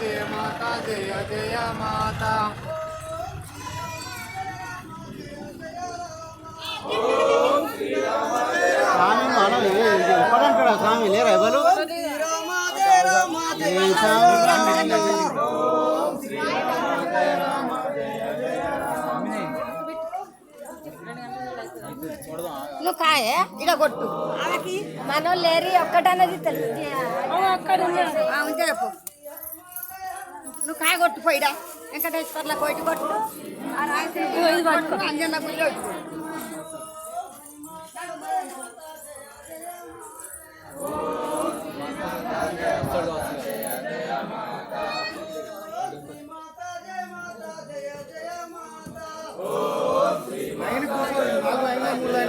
జయ మాతా జయ జయ మాతా స్వామి మనం ఎక్కడంటాడా స్వామి? లేరా ఎవరు? నువ్వు కాయే? ఇడ కొట్టు. మనోళ్ళు లేరి ఒక్కటన్నది తెలుసు అక్కడ చెప్పు నువ్వు కాయ కొట్టు పోయిడా వెంకటేశ్వర్ల రాయలసీమ కొట్టు, అంజన్న గుళ్ళో కొట్టు.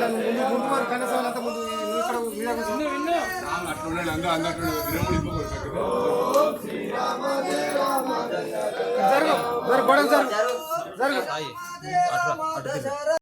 నువ్వు ముందు ముందు వరకు కనీసం అంత ముందు ఇక్కడ అందరూ అందరూ జరుగు జరుగు గొడవ జరుగు. జరుగు.